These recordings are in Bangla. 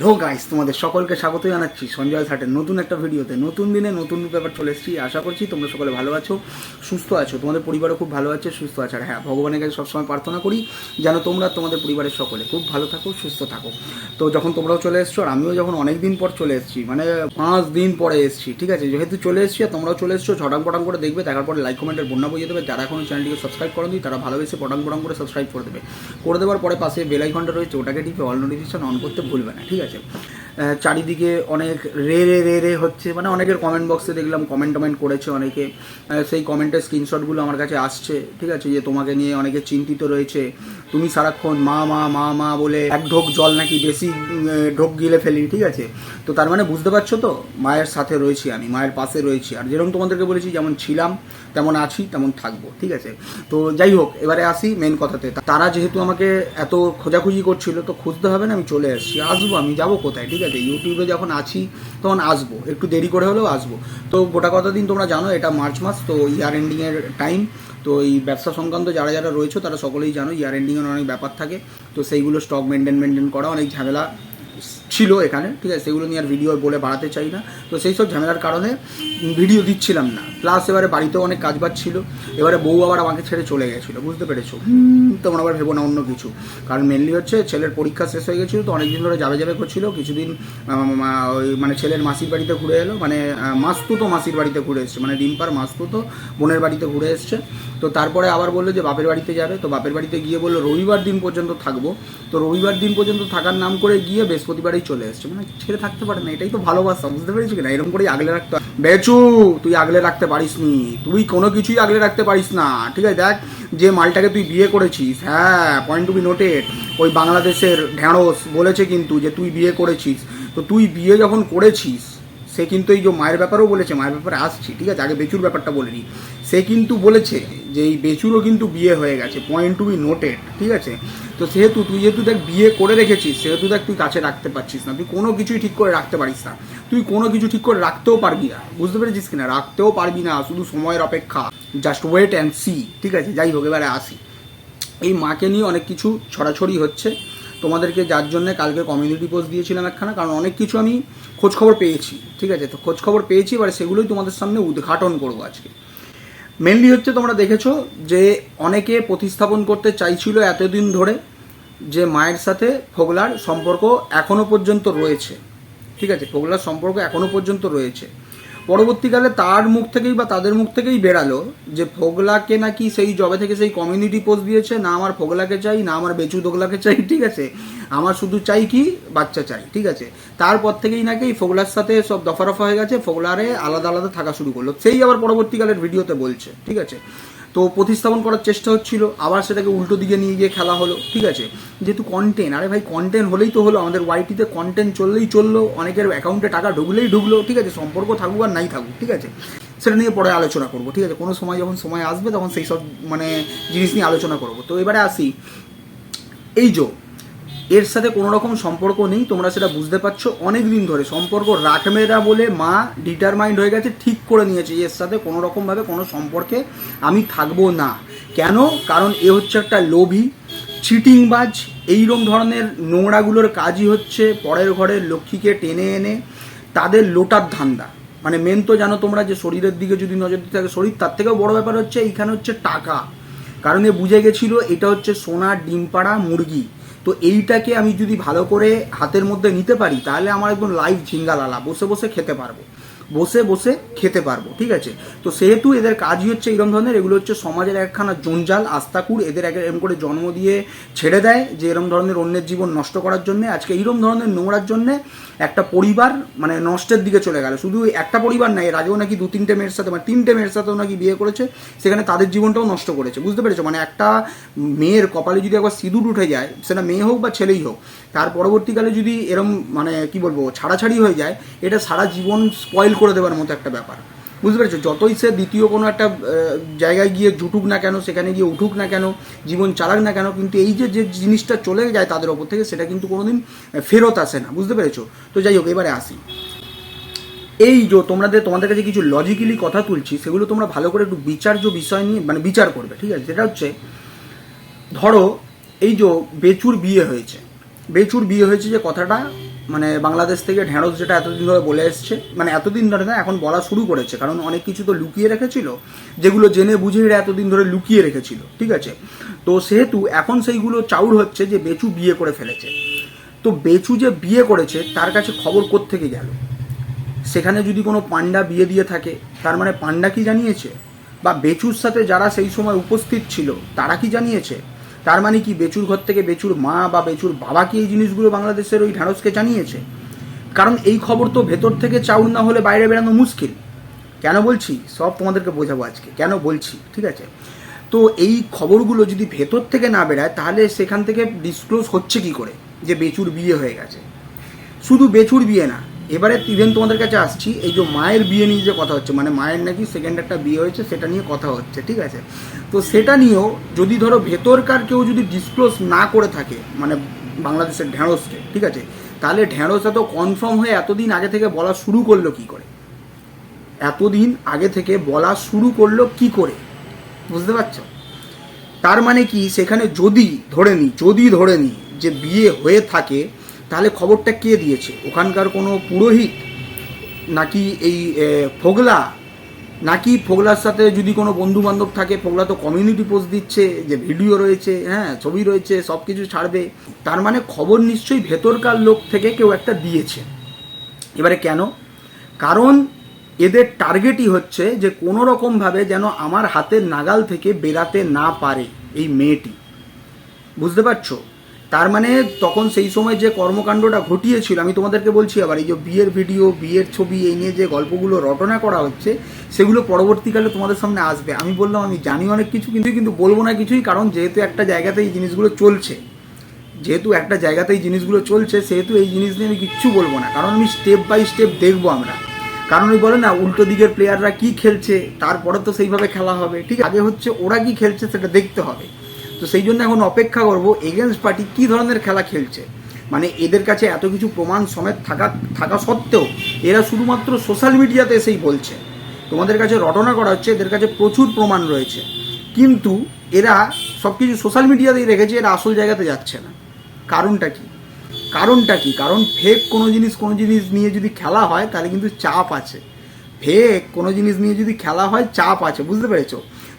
হ্যালো গাইস, তোমাদের সকলকে স্বাগত জানাচ্ছি সঞ্জয় থাটের নতুন একটা ভিডিওতে। নতুন দিনে নতুন ব্যাপার চলে এসেছি, আশা করছি তোমরা সকলে ভালো আছো, সুস্থ আছো। তোমাদের পরিবারও খুব ভালো আছে, সুস্থ আছে। আর হ্যাঁ ভগবানের কাছে সবসময় প্রার্থনা করি যেন তোমরা তোমাদের পরিবারের সকলে খুব ভালো থাকো, সুস্থ থাকো। তো যখন তোমরাও চলে এসছো, আর আমিও যখন অনেক দিন পর চলে এসেছি মানে পাঁচ দিন পরে এসেছি, ঠিক আছে? যেহেতু চলে এসেছি আর তোমরাও চলে এসছো ঝটাং পটাং করে দেখবে, দেখার পরে লাইক কমেন্টের বন্যা বইয়ে দেবে। যারা এখনও চ্যানেলটিকে সাবস্ক্রাইব করেনি, তারা ভালোবেসে পটাং পটাং করে সাবস্ক্রাইব করে দেবে। করে দেওয়ার পরে পাশে বেল আইকনটা রয়েছে, ওটাকে টিপে অল নোটিফিকেশন অন করতে ভুলবে না, ঠিক আছে? আহ, চারিদিকে অনেক রে রে রে রে হচ্ছে মানে অনেকের কমেন্ট বক্সে দেখলাম কমেন্ট টমেন্ট করেছে অনেকে। সেই কমেন্টের স্ক্রিনশটগুলো আমার কাছে আসছে ঠিক আছে? যে তোমাকে নিয়ে অনেকে চিন্তিত রয়েছে। তুমি সারাক্ষণ মা মা মা মা বলে এক ঢোক জল নাকি বেশি ঢোক গিলে ফেলি ঠিক আছে? তো তার মানে বুঝতে পারছ তো? মায়ের সাথে রয়েছি আমি মায়ের পাশে রয়েছি। আর যেরকম তোমাদেরকে বলেছি যেমন ছিলাম তেমন আছি, তেমন থাকব, ঠিক আছে? তো যাই হোক, এবারে আসি মেন কথাতে। তারা যেহেতু আমাকে এত খোঁজাখুঁজি করছিল, তো খুঁজতে হবে না, আমি চলে আসছি আসব, আমি যাব কোথায়, ঠিক আছে? ইউটিউবে যখন আছি, তখন আসব। একটু দেরি করে হলেও আসব। তো গোটা কথা দিন তোমরা জানো, এটা মার্চ মাস, তো ইয়ার এন্ডিংয়ের টাইম তো এই ব্যবসা সংক্রান্ত যারা যারা রয়েছে, তারা সকলেই জানো ইয়ার এন্ডিংয়ের অনেক ব্যাপার থাকে। তো সেইগুলো স্টক মেনটেন মেনটেন করা, অনেক ঝামেলা ছিল এখানে ঠিক আছে? সেগুলো নিয়ে আর ভিডিও বলে বাড়াতে চাই না। তো সেই সব ঝামেলার কারণে ভিডিও দিচ্ছিলাম না। প্লাস এবারে বাড়িতেও অনেক কাজ বাজ ছিল। এবারে বউ আবার আমাকে ছেড়ে চলে গেছিল বুঝতে পেরেছ? তোমরা আবার ভেবো না অন্য কিছু। কারণ মেনলি হচ্ছে ছেলের পরীক্ষা শেষ হয়ে গেছিল তো অনেকদিন ধরে যাবে যাবে করছিল। কিছুদিন ওই মানে ছেলের মাসির বাড়িতে ঘুরে এলো মানে আহ, মাস্তুতো মাসির বাড়িতে ঘুরে এসছে মানে ডিম্পার মাস্তুতো বোনের বাড়িতে ঘুরে এসছে। তো তারপরে আবার বলল যে বাপের বাড়িতে যাবে তো বাপের বাড়িতে গিয়ে বলল রবিবার দিন পর্যন্ত থাকব। তো রবিবার দিন পর্যন্ত থাকার নাম করে গিয়ে বৃহস্পতিবারেই চলে এসছে। মানে ছেড়ে থাকতে পারে না, এটাই তো ভালোবাসা, বুঝতে পেরেছি কিনা? এরকম করেই আগলে রাখতে। বেচু, তুই আগলে রাখতে পারিস নি তুই কোনো কিছুই আগলে রাখতে পারিস না। ঠিক আছে, দেখ, যে মালটাকে তুই বিয়ে করেছিস হ্যাঁ পয়েন্ট টু বি নোটেড ওই বাংলাদেশের ঢ্যাঁড়স বলেছে কিন্তু যে তুই বিয়ে করেছিস। তো তুই বিয়ে যখন করেছিস, সে কিন্তু এই যে মায়ের ব্যাপারেও বলেছে, মায়ের ব্যাপারে আসছি, ঠিক আছে, আগে বেচুর ব্যাপারটা বলে নিই সে কিন্তু বলেছে যে এই বেচুরও কিন্তু বিয়ে হয়ে গেছে পয়েন্ট টু বি নোটেড ঠিক আছে? তো সেহেতু তুই যেহেতু দেখ বিয়ে করে রেখেছিস, সেহেতু দেখ তুই কাছে রাখতে পারছিস না, তুই কোনো কিছুই ঠিক করে রাখতে পারিস না। তুই কোনো কিছু ঠিক করে রাখতেও পারবি না, বুঝতে পেরেছিস কিনা? রাখতেও পারবি না, শুধু সময়ের অপেক্ষা। জাস্ট ওয়েট অ্যান্ড সি ঠিক আছে? যাই হোক, এবারে আসি। এই মাকে নিয়ে অনেক কিছু ছড়াছড়ি হচ্ছে। তোমাদেরকে যার জন্য কালকে কমিউনিটি পোস্ট দিয়েছিলাম একখানা, কারণ অনেক কিছু আমি খোঁজ খবর পেয়েছি, ঠিক আছে? তো খোঁজ খবর পেয়েছি, এবার সেগুলোই তোমাদের সামনে উদ্ঘাটন করব আজকে। মেনলি হচ্ছে তোমরা দেখেছ যে অনেকে প্রতিস্থাপন করতে চাইছিল এতদিন ধরে যে মায়ের সাথে ফোগলার সম্পর্ক এখনও পর্যন্ত রয়েছে। ঠিক আছে? ফোগলার সম্পর্ক এখনও পর্যন্ত রয়েছে। পরবর্তীকালে তার মুখ থেকেই বা তাদের মুখ থেকেই বেরালো যে ফোগলাকে নাকি সেই জবে থেকে সেই কমিউনিটি পোস্ট দিয়েছে, না আমার ফোগলাকে চাই, না আমার বেচু দোগলাকে চাই। ঠিক আছে? আমার শুধু চাই কি? বাচ্চা চাই, ঠিক আছে? তারপর থেকেই নাকি ফোগলার সাথে সব দফা রফা হয়ে গেছে, ফোগলারে আলাদা আলাদা থাকা শুরু করল। সেই আবার পরবর্তীকালের ভিডিওতে বলছে, ঠিক আছে? তো প্রতিস্থাপন করার চেষ্টা হচ্ছিল, আবার সেটাকে উল্টো দিকে নিয়ে গিয়ে খেলা হলো, ঠিক আছে? যেহেতু কন্টেন্ট আরে ভাই কন্টেন্ট হলেই তো হলো, আমাদের ওয়াইটিতে কন্টেন্ট চললেই চলল, অনেকের অ্যাকাউন্টে টাকা ঢুকলেই ঢুকলো, ঠিক আছে? সম্পর্ক থাকুক আর নাই থাকুক, ঠিক আছে? সেটা নিয়ে পরে আলোচনা করব, ঠিক আছে? কোনো সময় যখন সময় আসবে, তখন সেই সব মানে জিনিস নিয়ে আলোচনা করব। তো এবারে আসি। এই যে এর সাথে কোনো রকম সম্পর্ক নেই, তোমরা সেটা বুঝতে পারছ। অনেক দিন ধরে সম্পর্ক রাখবে না বলে মা ডিটারমাইন্ড হয়ে গেছে, ঠিক করে নিয়েছে এর সাথে কোনো রকমভাবে কোনো সম্পর্কে আমি থাকব না। কেন? কারণ এ হচ্ছে একটা লোভী চিটিংবাজ এইরকম ধরনের নোংরাগুলোর কাজই হচ্ছে পরের ঘরের লক্ষ্মীকে টেনে এনে তাদের লোটার ধান্দা। মানে মেন তো জানো তোমরা যে শরীরের দিকে যদি নজর দিতে থাকে শরীর, তার থেকেও বড় ব্যাপার হচ্ছে এইখানে হচ্ছে টাকা। কারণ এ বুঝে গেছিল এটা হচ্ছে সোনার ডিম পাড়া মুরগি। তো এইটাকে আমি যদি ভালো করে হাতের মধ্যে নিতে পারি, তাহলে আমার একদম লাইভ ঝিঙ্গালালা, বসে বসে খেতে পারব। বসে বসে খেতে পারব, ঠিক আছে? তো সেহেতু এদের কাজই হচ্ছে এরকম ধরনের, এগুলো হচ্ছে সমাজের একখানা জঞ্জাল, আস্তাকুর, এদের এক এরকম করে জন্ম দিয়ে ছেড়ে দেয়, যে এরম ধরনের অন্যের জীবন নষ্ট করার জন্য, আজকে এইরকম ধরনের নোংরার জন্য একটা পরিবার মানে নষ্টের দিকে চলে গেল। শুধু একটা পরিবার নাই রাজেও নাকি দু তিনটে মেয়ের সাথে মানে তিনটে মেয়ের সাথেও নাকি বিয়ে করেছে, সেখানে তাদের জীবনটাও নষ্ট করেছে, বুঝতে পেরেছ? মানে একটা মেয়ের কপালে যদি একবার সিঁদুর উঠে যায়, সেটা মেয়ে হোক বা ছেলেই হোক, তার পরবর্তীকালে যদি এরম মানে কি বলব, ছাড়াছাড়ি হয়ে যায়, এটা সারা জীবন স্পয়েল করে দেওয়ার মতো একটা ব্যাপার। বুঝতে পেরেছ? যতই সে দ্বিতীয় কোনো একটা জায়গায় গিয়ে জুটুক না কেন, সেখানে গিয়ে উঠুক না কেন, জীবন চালাক না কেন, কিন্তু এই যে যে জিনিসটা চলে যায় তাদের ওপর থেকে, সেটা কিন্তু কোনোদিন ফেরত আসে না। বুঝতে পেরেছ? তো যাই হোক, এবারে আসি। এই যে তোমাদের তোমাদের কাছে কিছু লজিক্যালি কথা তুলছি, সেগুলো তোমরা ভালো করে একটু বিচার্য বিষয় নিয়ে মানে বিচার করবে, ঠিক আছে? যেটা হচ্ছে, ধরো, এই যে বেচুর বিয়ে হয়েছে। বেচুর বিয়ে হয়েছে যে কথাটা মানে বাংলাদেশ থেকে ঢ্যাঁড়স যেটা এতদিন ধরে বলে এসছে মানে এতদিন ধরে না, এখন বলা শুরু করেছে। কারণ অনেক কিছু তো লুকিয়ে রেখেছিল, যেগুলো জেনে বুঝে এরা এতদিন ধরে লুকিয়ে রেখেছিল, ঠিক আছে? তো সেহেতু এখন সেইগুলো চাউর হচ্ছে যে বেচু বিয়ে করে ফেলেছে। তো বেচু যে বিয়ে করেছে, তার কাছে খবর কোত্থেকে গেল? সেখানে যদি কোনো পান্ডা বিয়ে দিয়ে থাকে, তার মানে পান্ডা কি জানিয়েছে? বা বেচুর সাথে যারা সেই সময় উপস্থিত ছিল, তারা কি জানিয়েছে? তার মানে কি বেচুর ঘর থেকে বেচুর মা বা বেচুর বাবা কি এই জিনিসগুলো বাংলাদেশের ওই ঢ্যাঁড়সকে জানিয়েছে? কারণ এই খবর তো ভেতর থেকে চাউর না হলে বাইরে বেরানো মুশকিল। কেন বলছি? সব তোমাদেরকে বোঝাবো আজকে। কেন বলছি? ঠিক আছে? তো এই খবরগুলো যদি ভেতর থেকে না বেরায় তাহলে সেখান থেকে ডিসক্লোজ হচ্ছে কি করে? যে বেচুর বিয়ে হয়ে গেছে। শুধু বেচুর বিয়ে না এবারে ইভেন তোমাদের কাছে আসছি, এই যে মায়ের বিয়ে নিয়ে যে কথা হচ্ছে মানে মায়ের নাকি সেকেন্ড একটা বিয়ে হয়েছে, সেটা নিয়ে কথা হচ্ছে, ঠিক আছে? তো সেটা নিয়েও যদি ধরো ভেতরকার কেউ যদি ডিসক্লোজ না করে থাকে মানে বাংলাদেশের ঢ্যাঁড়সকে ঠিক আছে? তাহলে ঢ্যাঁড়স এত কনফার্ম হয়ে এতদিন আগে থেকে বলা শুরু করল কি করে? এতদিন আগে থেকে বলা শুরু করল কি করে? বুঝতে পারছ? তার মানে কি, সেখানে যদি, ধরে নিই যদি ধরে নিই যে বিয়ে হয়ে থাকে তাহলে খবরটা কে দিয়েছে? ওখানকার কোনো পুরোহিত? নাকি এই ফোগলা? নাকি ফোগলার সাথে যদি কোনো বন্ধু বান্ধব থাকে, ফোগলা তো কমিউনিটি পোস্ট দিচ্ছে, যে ভিডিও রয়েছে হ্যাঁ ছবি রয়েছে সব কিছু ছাড়বে। তার মানে খবর নিশ্চয়ই ভেতরকার লোক থেকে কেউ একটা দিয়েছে। এবারে কেন? কারণ এদের টার্গেটই হচ্ছে যে কোনো রকমভাবে যেন আমার হাতের নাগাল থেকে বেরাতে না পারে এই মেয়েটি। বুঝতে পারছ? তার মানে তখন সেই সময় যে কর্মকাণ্ডটা ঘটিয়েছিল, আমি তোমাদেরকে বলছি আবার, এই যে বিয়ের ভিডিও বিয়ের ছবি, এই নিয়ে যে গল্পগুলো রটনা করা হচ্ছে, সেগুলো পরবর্তীকালে তোমাদের সামনে আসবে। আমি বললাম, আমি জানি অনেক কিছু, কিন্তু কিন্তু বলব না কিছুই, কারণ যেহেতু একটা জায়গাতে এই জিনিসগুলো চলছে, যেহেতু একটা জায়গাতে এই জিনিসগুলো চলছে, সেহেতু এই জিনিস নিয়ে আমি কিচ্ছু বলব না। কারণ আমি স্টেপ বাই স্টেপ দেখব আমরা। কারণ ওই বলে না, উল্টো দিকের প্লেয়াররা কি খেলছে, তারপরে তো সেইভাবে খেলা হবে। ঠিক আগে হচ্ছে ওরা কি খেলছে সেটা দেখতে হবে। তো সেই জন্য এখন অপেক্ষা করব এগেনস্ট পার্টি কি ধরনের খেলা খেলছে। মানে এদের কাছে এত কিছু প্রমাণ সমেত থাকা থাকা সত্ত্বেও এরা শুধুমাত্র সোশ্যাল মিডিয়াতে এসেই বলছে। তোমাদের কাছে রটনা করা হচ্ছে, এদের কাছে প্রচুর প্রমাণ রয়েছে। কিন্তু এরা সব কিছু সোশ্যাল মিডিয়াতেই রেখেছে, এরা আসল জায়গাতে যাচ্ছে না। কারণটা কি? কারণটা কি? কারণ ফেক কোনো জিনিস কোনো জিনিস নিয়ে যদি খেলা হয়, তাহলে কিন্তু চাপ আছে। ফেক কোনো জিনিস নিয়ে যদি খেলা হয়, চাপ আছে, বুঝতে পেরেছ?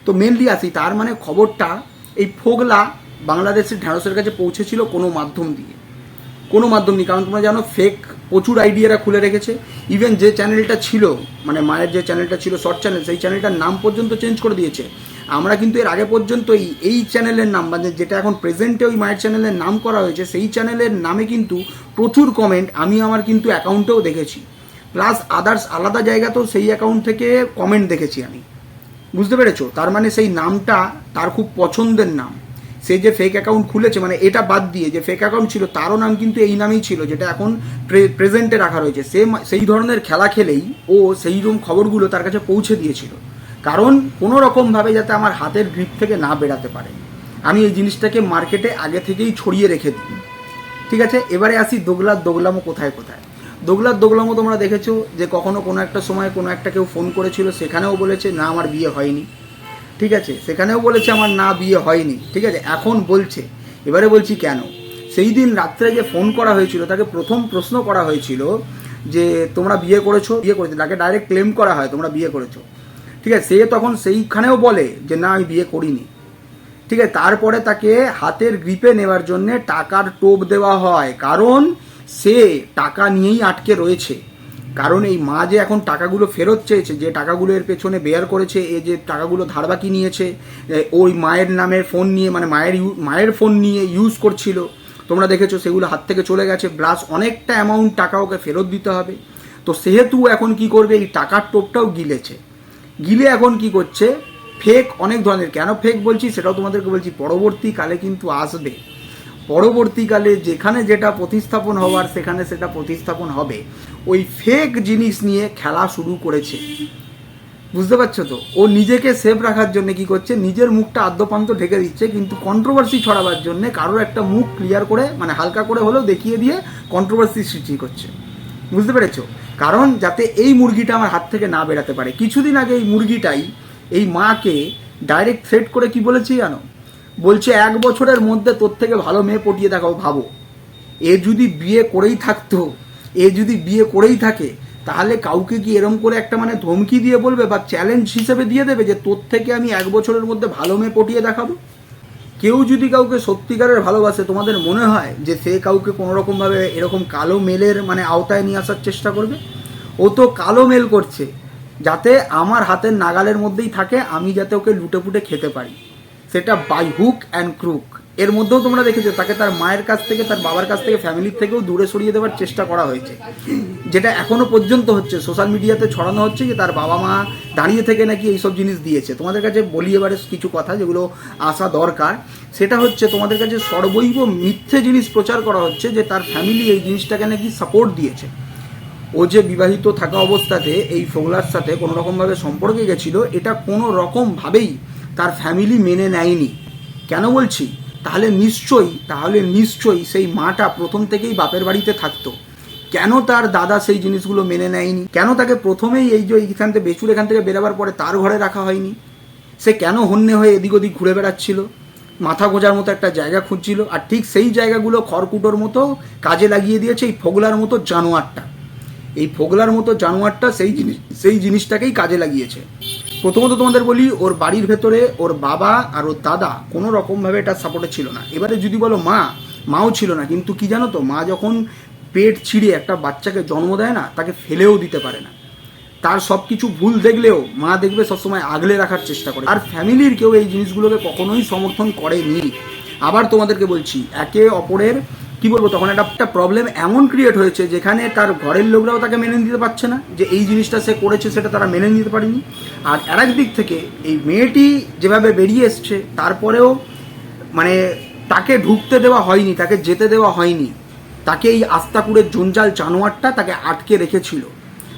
তো মেনলি আসি, তার মানে খবরটা এই ফোগলা বাংলাদেশের ঢ্যাঁড়সের কাছে পৌঁছেছিল কোনো মাধ্যম দিয়ে। কোনো মাধ্যম নেই কারণ তোমরা জানো ফেক প্রচুর আইডিয়ারা খুলে রেখেছে। ইভেন যে চ্যানেলটা ছিল মানে মায়ের যে চ্যানেলটা ছিল শর্ট চ্যানেল সেই চ্যানেলটার নাম পর্যন্ত চেঞ্জ করে দিয়েছে। আমরা কিন্তু এর আগে পর্যন্ত এই এই চ্যানেলের নাম মানে যেটা এখন প্রেজেন্টে ওই মায়ের চ্যানেলের নাম করা হয়েছে, সেই চ্যানেলের নামে কিন্তু প্রচুর কমেন্ট আমি আমার কিন্তু অ্যাকাউন্টেও দেখেছি। প্লাস আদার্স আলাদা জায়গাতেও সেই অ্যাকাউন্ট থেকে কমেন্ট দেখেছি আমি। বুঝতে পেরেছ? তার মানে সেই নামটা তার খুব পছন্দের নাম। সে যে ফেক অ্যাকাউন্ট খুলেছে মানে এটা বাদ দিয়ে যে ফেক অ্যাকাউন্ট ছিল, তারও নাম কিন্তু এই নামেই ছিল, যেটা এখন প্রেজেন্টে রাখা রয়েছে। সে সেই ধরনের খেলা খেলেই ও সেই রকম খবরগুলো তার কাছে পৌঁছে দিয়েছিল। কারণ কোনো রকমভাবে যাতে আমার হাতের গ্রিপ থেকে না বেরাতে পারে। আমি এই জিনিসটাকে মার্কেটে আগে থেকেই ছড়িয়ে রেখে দিই। ঠিক আছে? এবারে আসি দোগলার দোগলামো কোথায় কোথায়? দোগলার দোগলামো তোমরা দেখেছ যে কখনো কোনো একটা সময় কোনো একটা কেউ ফোন করেছিল, সেখানেও বলেছে, না, আমার বিয়ে হয়নি। ঠিক আছে? সেখানেও বলেছে, আমার না, বিয়ে হয়নি। ঠিক আছে? এখন বলছে। এবারে বলছি কেন? সেই দিন রাত্রে যে ফোন করা হয়েছিল, তাকে প্রথম প্রশ্ন করা হয়েছিল যে, তোমরা বিয়ে করেছ? বিয়ে করেছ। তাকে ডাইরেক্ট ক্লেম করা হয়, তোমরা বিয়ে করেছ। ঠিক আছে? সে তখন সেইখানেও বলে যে, না, আমি বিয়ে করিনি। ঠিক আছে? তারপরে তাকে হাতের গ্রিপে নেওয়ার জন্য টাকার টোপ দেওয়া হয়। কারণ সে টাকা নিয়েই আটকে রয়েছে। কারণ এই মা যে এখন টাকাগুলো ফেরত চেয়েছে, যে টাকাগুলো এর পেছনে বেয়ার করেছে, এ যে টাকাগুলো ধার বাকি নিয়েছে ওই মায়ের নামের ফোন নিয়ে মানে মায়ের মায়ের ফোন নিয়ে ইউজ করছিল। তোমরা দেখেছ সেগুলো হাত থেকে চলে গেছে প্লাস অনেকটা অ্যামাউন্ট টাকা ওকে ফেরত দিতে হবে। তো সেহেতু এখন কি করবে, এই টাকার টোপটাও গিলেছে। গিলে এখন কি করছে ফেক অনেক ধরনের। কেন ফেক বলছি, সেটাও তোমাদেরকে বলছি, পরবর্তীকালে কিন্তু আসবে। পরবর্তীকালে যেখানে যেটা প্রতিস্থাপন হওয়ার, সেখানে সেটা প্রতিস্থাপন হবে। ওই ফেক জিনিস নিয়ে খেলা শুরু করেছে। বুঝতে পারছ তো? ও নিজেকে সেফ রাখার জন্য কি করছে? নিজের মুখটা আদ্যপান্ত ঢেকে দিচ্ছে, কিন্তু কন্ট্রোভার্সি ছড়াবার জন্য কারোর একটা মুখ ক্লিয়ার করে মানে হালকা করে হলেও দেখিয়ে দিয়ে কন্ট্রোভার্সি সৃষ্টি করছে। বুঝতে পেরেছ? কারণ যাতে এই মুরগিটা আমার হাত থেকে না বেরাতে পারে। কিছুদিন আগে এই মুরগিটাই, এই মাকে ডাইরেক্ট থ্রেট করে কি বলেছি জানো? বলছে, এক বছরের মধ্যে তোর থেকে ভালো মেয়ে পটিয়ে দেখাও ভাবো। এ যদি বিয়ে করেই থাকতো, এ যদি বিয়ে করেই থাকে, তাহলে কাউকে কি এরম করে একটা মানে ধমকি দিয়ে বলবে বা চ্যালেঞ্জ হিসেবে দিয়ে দেবে যে তোর থেকে আমি এক বছরের মধ্যে ভালো মেয়ে পটিয়ে দেখাবো? কেউ যদি কাউকে সত্যিকারের ভালোবাসে, তোমাদের মনে হয় যে সে কাউকে কোনো রকমভাবে এরকম কালো মেলের মানে আওতায় নিয়ে আসার চেষ্টা করবে? ও তো কালো মেল করছে, যাতে আমার হাতের নাগালের মধ্যেই থাকে, আমি যাতে ওকে লুটে পুটে খেতে পারি। সেটা বাই হুক অ্যান্ড ক্রুক এর মধ্যেও তোমরা দেখেছ, তাকে তার মায়ের কাছ থেকে, তার বাবার কাছ থেকে ফ্যামিলির থেকেও দূরে সরিয়ে দেওয়ার চেষ্টা করা হয়েছে। যেটা এখনও পর্যন্ত হচ্ছে সোশ্যাল মিডিয়াতে ছড়ানো হচ্ছে যে তার বাবা মা দাঁড়িয়ে থেকে নাকি এইসব জিনিস দিয়েছে। তোমাদের কাছে বলি এবারে কিছু কথা যেগুলো আসা দরকার। সেটা হচ্ছে, তোমাদের কাছে সর্বৈব মিথ্যে জিনিস প্রচার করা হচ্ছে যে তার ফ্যামিলি এই জিনিসটাকে নাকি সাপোর্ট দিয়েছে। ও যে বিবাহিত থাকা অবস্থাতে এই ফোগলার সাথে কোনো রকমভাবে সম্পর্কে গেছিল, এটা কোনো রকমভাবেই তার ফ্যামিলি মেনে নেয়নি। কেন বলছি? তাহলে নিশ্চয়ই তাহলে নিশ্চয়ই সেই মাটা প্রথম থেকেই বাপের বাড়িতে থাকতো। কেন তার দাদা সেই জিনিসগুলো মেনে নেয়নি? কেন তাকে প্রথমেই এই যে এইখান থেকে বেচুর এখান থেকে বেরোবার পরে তার ঘরে রাখা হয়নি? সে কেন হন্যে হয়ে এদিক ওদিক ঘুরে বেড়াচ্ছিল? মাথা গোজার মতো একটা জায়গা খুঁজছিল, আর ঠিক সেই জায়গাগুলো খড়কুটোর মতো কাজে লাগিয়ে দিয়েছে এই ফোগলার মতো জানোয়ারটা। এই ফোগলার মতো জানোয়ারটা সেই জিনিস, সেই জিনিসটাকেই কাজে লাগিয়েছে। প্রথমত তোমাদের বলি, ওর বাড়ির ভেতরে ওর বাবা আর ওর দাদা কোনো রকমভাবে এটা সাপোর্টে ছিল না। এবারে যদি বলো মা, মাও ছিল না, কিন্তু কি জানো তো, মা যখন পেট ছিঁড়ে একটা বাচ্চাকে জন্ম দেয় না, তাকে ফেলেও দিতে পারে না। তার সব কিছু ভুল দেখলেও মা দেখবে সবসময় আগলে রাখার চেষ্টা করে। আর ফ্যামিলির কেউ এই জিনিসগুলোকে কখনোই সমর্থন করেনি। আবার তোমাদেরকে বলছি, একে অপরের কি বলব, তখন একটা প্রবলেম এমন ক্রিয়েট হয়েছে যেখানে তার ঘরের লোকরাও তাকে মেনে নিতে পারছে না, যে এই জিনিসটা সে করেছে সেটা তারা মেনে নিতে পারেনি। আর আর দিক থেকে এই মেয়েটি যেভাবে বেরিয়ে এসছে, তারপরেও মানে তাকে ঢুকতে দেওয়া হয়নি, তাকে যেতে দেওয়া হয়নি। তাকে এই আস্তাকুড়ের জঞ্জাল জানোয়ারটা তাকে আটকে রেখেছিল।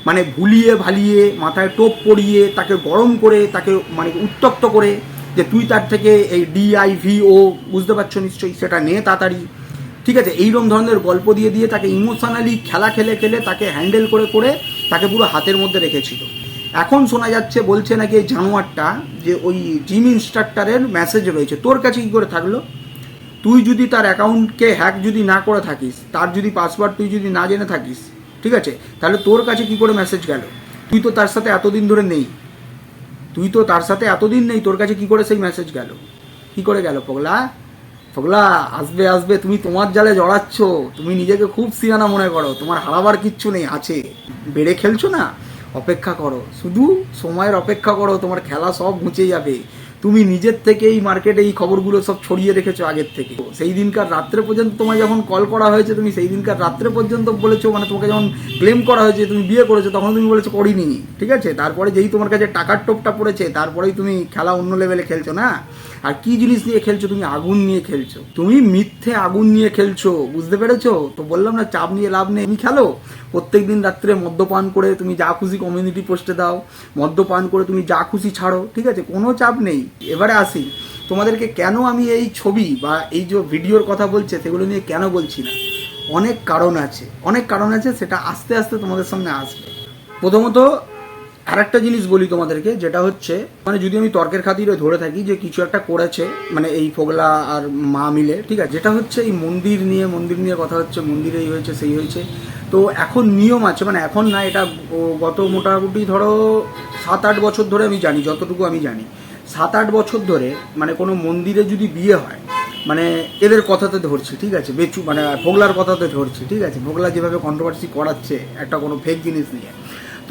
মানে ভুলিয়ে ভালিয়ে, মাথায় টোপ পরিয়ে, তাকে গরম করে, তাকে মানে উত্তক্ত করে, যে তুই তার থেকে এই ডিআইভিও বুঝতে পারছ নিশ্চয়ই, সেটা নে তাড়াতাড়ি। ঠিক আছে, এইরকম ধরনের গল্প দিয়ে দিয়ে তাকে ইমোশনালি খেলা খেলে খেলে তাকে হ্যান্ডেল করে করে তাকে পুরো হাতের মধ্যে রেখেছিল। এখন শোনা যাচ্ছে, বলছে নাকি এই জানোয়ারটা যে ওই জিম ইনস্ট্রাক্টরের মেসেজ রয়েছে, তোর কাছে কী করে থাকল। তুই যদি তার অ্যাকাউন্টকে হ্যাক যদি না করে থাকিস, তার যদি পাসওয়ার্ড তুই যদি না জেনে থাকিস, ঠিক আছে, তাহলে তোর কাছে কি করে মেসেজ গেল? তুই তো তার সাথে এতদিন ধরে নেই। তুই তো তার সাথে এতদিন নেই, তোর কাছে কি করে সেই মেসেজ গেল? কি করে গেল, পগলা? পগলা আসবে আসবে, তুমি তোমার জালে জড়াচ্ছ। তুমি নিজেকে খুব সিয়ানা মনে করো, তোমার হারাবার কিচ্ছু নেই, আছে। বেড়ে খেলছো না? অপেক্ষা করো। শুধু সময়ের অপেক্ষা করো, তোমার খেলা সব ঘুচে যাবে। তুমি নিজের থেকেই মার্কেটে এই খবরগুলো সব ছড়িয়ে রেখেছো আগের থেকে। সেই দিনকার রাত্রে পর্যন্ত তোমায় যখন কল করা হয়েছে, তুমি সেই দিনকার রাত্রে পর্যন্ত বলেছ মানে তোমাকে যখন ক্লেম করা হয়েছে, তুমি বিয়ে করেছ তখন তুমি বলেছ করিনি। ঠিক আছে? তারপরে যেই তোমার কাছে টাকার টোপটা পড়েছে, তারপরেই তুমি খেলা অন্য লেভেলে খেলছো, না? আর কি জিনিস নিয়ে খেলছো? তুমি আগুন নিয়ে খেলছো। তুমি মিথ্যে আগুন নিয়ে খেলছো, বুঝতে পেরেছ? তো বললাম না, চাপ নিয়ে লাভ নেই। তুমি খেলো। প্রত্যেক দিন রাত্রে মদ্যপান করে তুমি যা খুশি কমিউনিটি পোস্টে দাও। মদ্যপান করে তুমি যা খুশি ছাড়ো, ঠিক আছে? কোনো চাপ নেই। এবারে আসি। তোমাদেরকে কেন আমি এই ছবি বা এই যে ভিডিওর কথা বলছে, সেগুলো নিয়ে কেন বলছি না? অনেক কারণ আছে। অনেক কারণ আছে, সেটা আস্তে আস্তে তোমাদের সামনে আসবে। প্রথমত আর একটা জিনিস বলি তোমাদেরকে, যেটা হচ্ছে মানে যদি আমি তর্কের খাতিরে ধরে থাকি যে কিছু একটা করেছে মানে এই ফোগলা আর মা মিলে, ঠিক আছে, যেটা হচ্ছে এই মন্দির নিয়ে মন্দির নিয়ে কথা হচ্ছে মন্দিরে এই হয়েছে, সেই হয়েছে। তো এখন নিয়ম আছে মানে এখন না, এটা গত মোটামুটি ধরো সাত আট বছর ধরে আমি জানি, যতটুকু আমি জানি, সাত আট বছর ধরে মানে কোনো মন্দিরে যদি বিয়ে হয় মানে এদের কথাতে ধরছি, ঠিক আছে, বেচু মানে ভোগলার কথাতে ধরছি, ঠিক আছে ভোগলা যেভাবে কন্ট্রোভার্সি করাচ্ছে, একটা কোনো ফেক জিনিস নিয়ে।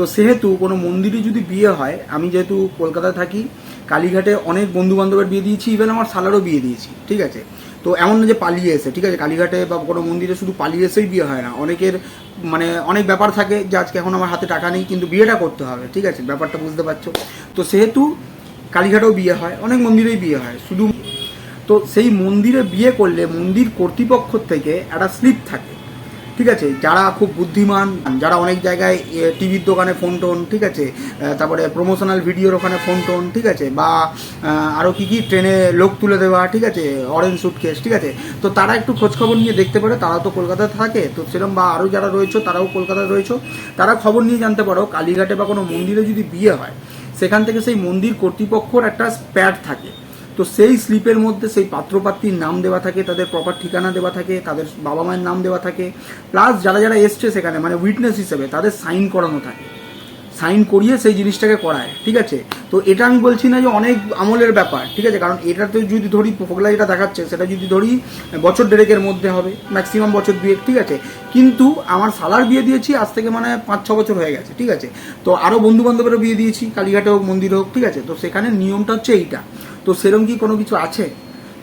তো সেহেতু কোনো মন্দিরে যদি বিয়ে হয়, আমি যেহেতু কলকাতায় থাকি, কালীঘাটে অনেক বন্ধু বান্ধবের বিয়ে দিয়েছি ইভেন আমার সালারও বিয়ে দিয়েছি, ঠিক আছে? তো এমন না যে পালিয়ে এসে, ঠিক আছে? কালীঘাটে বা কোনো মন্দিরে শুধু পালিয়ে এসেই বিয়ে হয় না। অনেকের মানে অনেক ব্যাপার থাকে যে আজকে এখন আমার হাতে টাকা নেই, কিন্তু বিয়েটা করতে হবে, ঠিক আছে? ব্যাপারটা বুঝতে পারছ? তো সেহেতু কালীঘাটেও বিয়ে হয়, অনেক মন্দিরেই বিয়ে হয়। শুধু তো সেই মন্দিরে বিয়ে করলে মন্দির কর্তৃপক্ষ থেকে একটা স্লিপ থাকে। ঠিক আছে? যারা খুব বুদ্ধিমান, যারা অনেক জায়গায় টিভির দোকানে ফোন টোন, ঠিক আছে? তারপরে প্রমোশনাল ভিডিওর ওখানে ফোন টোন, ঠিক আছে? বা আরও কী কী? ট্রেনে লোক তুলে দেওয়া, ঠিক আছে? অরেঞ্জ সুটকেস ঠিক আছে? তো তারা একটু খোঁজখবর নিয়ে দেখতে পারে, তারা তো কলকাতায় থাকে। তো সেরকম বা আরও যারা রয়েছে, তারাও কলকাতায় রয়েছে। তারা খবর নিয়ে জানতে পারো, কালীঘাটে বা কোনো মন্দিরে যদি বিয়ে হয়, সেখান থেকে সেই মন্দির কর্তৃপক্ষর একটা স্প্যাড থাকে। তো সেই স্লিপের মধ্যে সেই পাত্রপাত্রীর নাম দেওয়া থাকে, তাদের প্রপার ঠিকানা দেওয়া থাকে, তাদের বাবা মায়ের নাম দেওয়া থাকে প্লাস যারা যারা এসছে সেখানে মানে উইটনেস হিসেবে তাদের সাইন করানো থাকে। সাইন করিয়ে সেই জিনিসটাকে করায়, ঠিক আছে? তো এটা আমি বলছি না যে অনেক আমলের ব্যাপার, ঠিক আছে? কারণ এটা তো যদি ধরি, ফোকলা যেটা দেখাচ্ছে, সেটা যদি ধরি, বছর দেড়েকের মধ্যে হবে ম্যাক্সিমাম বছর দুয়েক, ঠিক আছে? কিন্তু আমার সালার বিয়ে দিয়েছি, আজ থেকে মানে পাঁচ, ছ বছর হয়ে গেছে, ঠিক আছে? তো আরও বন্ধু বান্ধবেরও বিয়ে দিয়েছি কালীঘাটে হোক মন্দিরে হোক, ঠিক আছে? তো সেখানে নিয়মটা হচ্ছে এইটা। তো সেরকম কি কোনো কিছু আছে?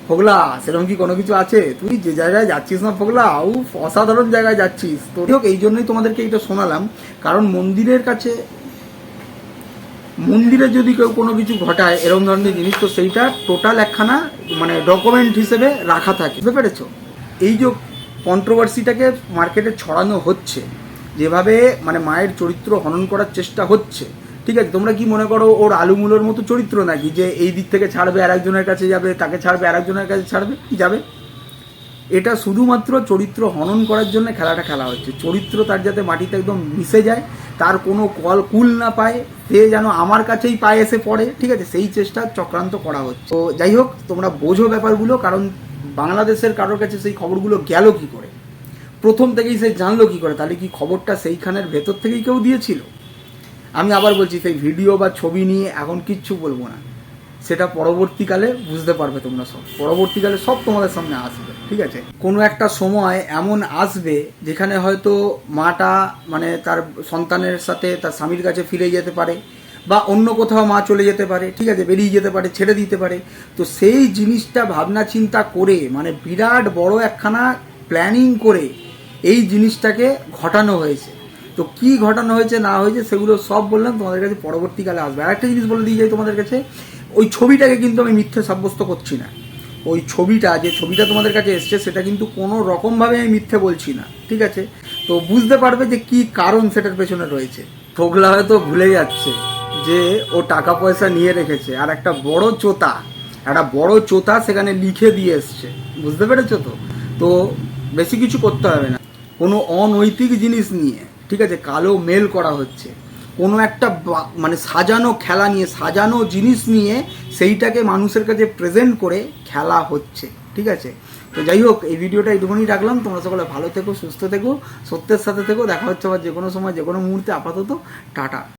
ফোগলা সেরকম কি কোনো কিছু আছে? তুই যে জায়গায় যাচ্ছিস না ফোগলা, উফ, অসাধারণ জায়গায় যাচ্ছিস। তো হোক, এই জন্যই তোমাদেরকে এটা শোনালাম। কারণ মন্দিরের কাছে, মন্দিরে যদি কেউ কোনো কিছু ঘটায় এরকম ধরনের জিনিস, তো সেইটা টোটাল একখানা মানে ডকুমেন্ট হিসেবে রাখা থাকে। বুঝতে পেরেছ? এই যে কন্ট্রোভার্সিটাকে মার্কেটে ছড়ানো হচ্ছে, যেভাবে মানে মায়ের চরিত্র হনন করার চেষ্টা হচ্ছে ঠিক আছে, তোমরা কি মনে করো ওর আলুমুলোর মতো চরিত্র নাকি? যে এই দিক থেকে ছাড়বে আর একজনের কাছে যাবে, তাকে ছাড়বে আর একজনের কাছে ছাড়বে, কি যাবে? এটা শুধুমাত্র চরিত্র হনন করার জন্য খেলাটা খেলা হচ্ছে। চরিত্র তার যাতে মাটিতে একদম মিশে যায়, তার কোনো কল কুল না পায়, সে যেন আমার কাছেই পায়ে এসে পড়ে, ঠিক আছে? সেই চেষ্টা চক্রান্ত করা হচ্ছে। তো যাই হোক, তোমরা বোঝো ব্যাপারগুলো, কারণ বাংলাদেশের কারোর কাছে সেই খবরগুলো গেল কি করে? প্রথম থেকেই সে জানলো কি করে, তাহলে কি খবরটা সেইখানের ভেতর থেকেই কেউ দিয়েছিল? আমি আবার বলছি, সেই ভিডিও বা ছবি নিয়ে এখন কিচ্ছু বলব না। সেটা পরবর্তীকালে বুঝতে পারবে তোমরা সব। পরবর্তীকালে সব তোমাদের সামনে আসবে, ঠিক আছে? কোনো একটা সময় এমন আসবে যেখানে হয়তো মাটা মানে তার সন্তানের সাথে তার স্বামীর কাছে ফিরে যেতে পারে বা অন্য কোথাও মা চলে যেতে পারে, ঠিক আছে? বেরিয়ে যেতে পারে, ছেড়ে দিতে পারে। তো সেই জিনিসটা ভাবনা চিন্তা করে মানে বিরাট বড় একখানা প্ল্যানিং করে এই জিনিসটাকে ঘটানো হয়েছে। তো কি ঘটানো হয়েছে, না হয়েছে, সেগুলো সব বললাম, তোমাদের কাছে পরবর্তীকালে আসবে। আর একটা জিনিস বলে দিয়ে যাই তোমাদের কাছে, ওই ছবিটাকে কিন্তু আমি মিথ্যে সাব্যস্ত করছি না। ওই ছবিটা, যে ছবিটা তোমাদের কাছে এসছে, সেটা কিন্তু কোনো রকমভাবে আমি মিথ্যে বলছি না, ঠিক আছে? তো বুঝতে পারবে যে কি কারণ সেটার পেছনে রয়েছে। ঠোকলা হয়তো ভুলে যাচ্ছে যে ও টাকা পয়সা নিয়ে রেখেছে, আর একটা বড় চোতা, একটা বড় চোতা সেখানে লিখে দিয়ে এসছে। বুঝতে পেরেছ তো? তো বেশি কিছু করতে হবে না। কোনো অনৈতিক জিনিস নিয়ে ঠিক আছে, কালো মেল করা হচ্ছে। কোনো একটা মানে সাজানো খেলা নিয়ে, সাজানো জিনিস নিয়ে সেইটাকে মানুষের কাছে প্রেজেন্ট করে খেলা হচ্ছে, ঠিক আছে? তো যাই হোক, এই ভিডিওটা এইটুকুনি রাখলাম। তোমরা সকলে ভালো থেকো, সুস্থ থেকো, সত্যের সাথে থেকো। দেখা হচ্ছে আবার যে কোনো সময় যে কোনো মুহূর্তে। আপাতত টাটা।